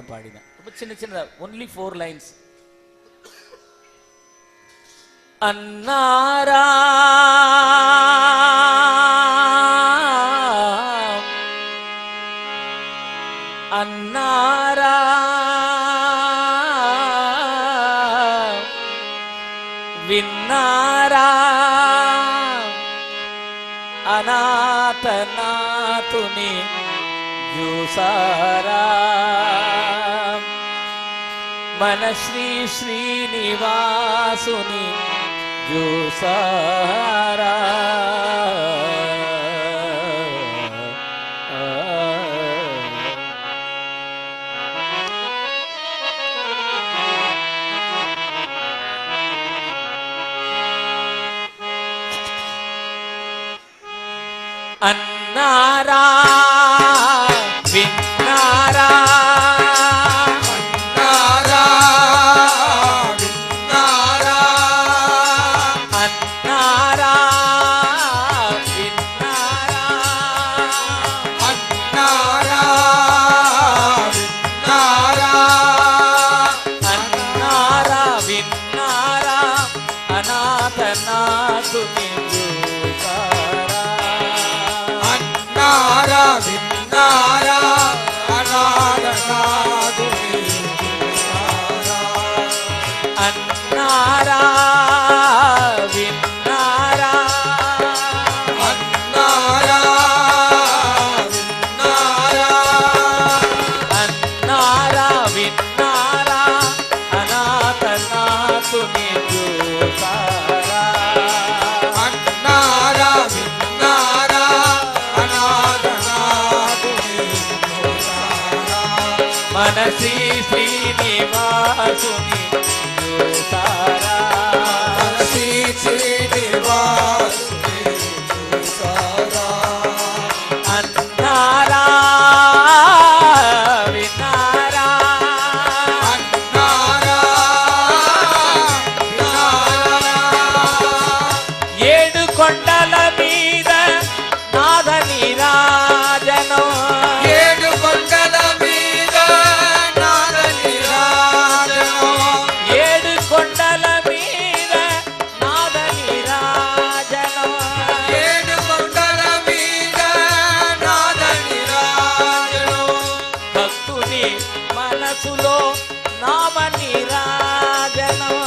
பாடல்கள்லாம் பாடினேன் ரொம்ப சின்ன சின்னதாக ஒன்லி ஃபோர் லைன்ஸ் அன்னாரா. அன்னாரா. விண்ணாரா. அநாதநாதுனி ஜூசாரா मनश्री श्रीनिवासुनि दोसारा अन्नारा महाराज భక్తుని మనసులో నామని రాజనవ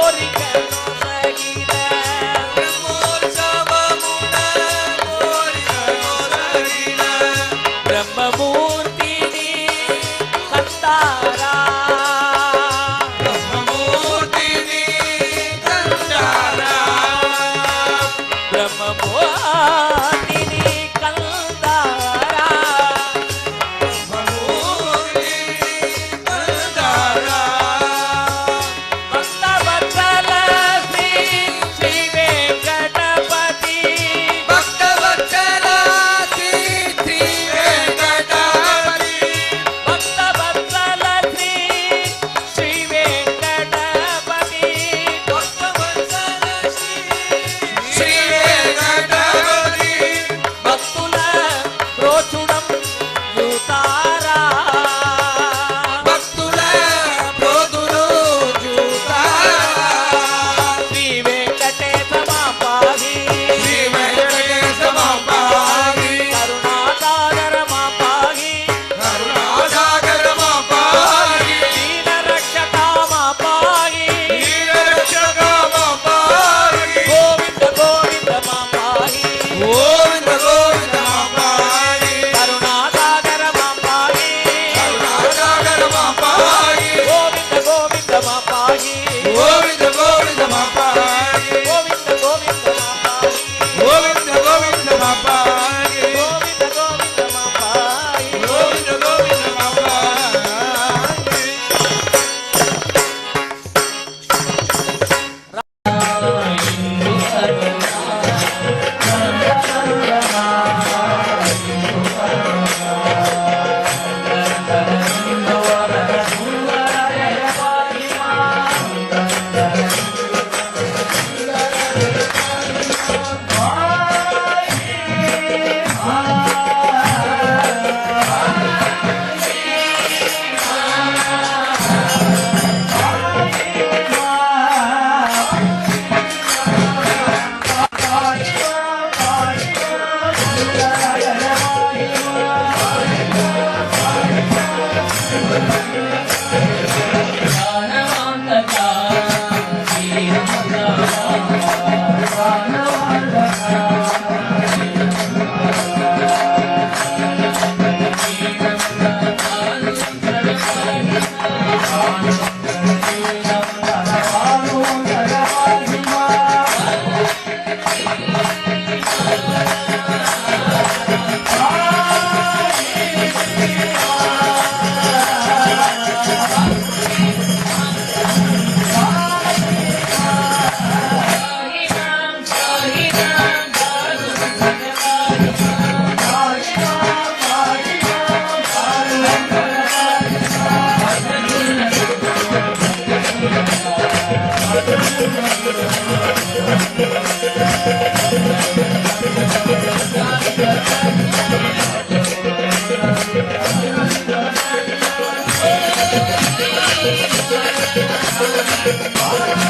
Gloria.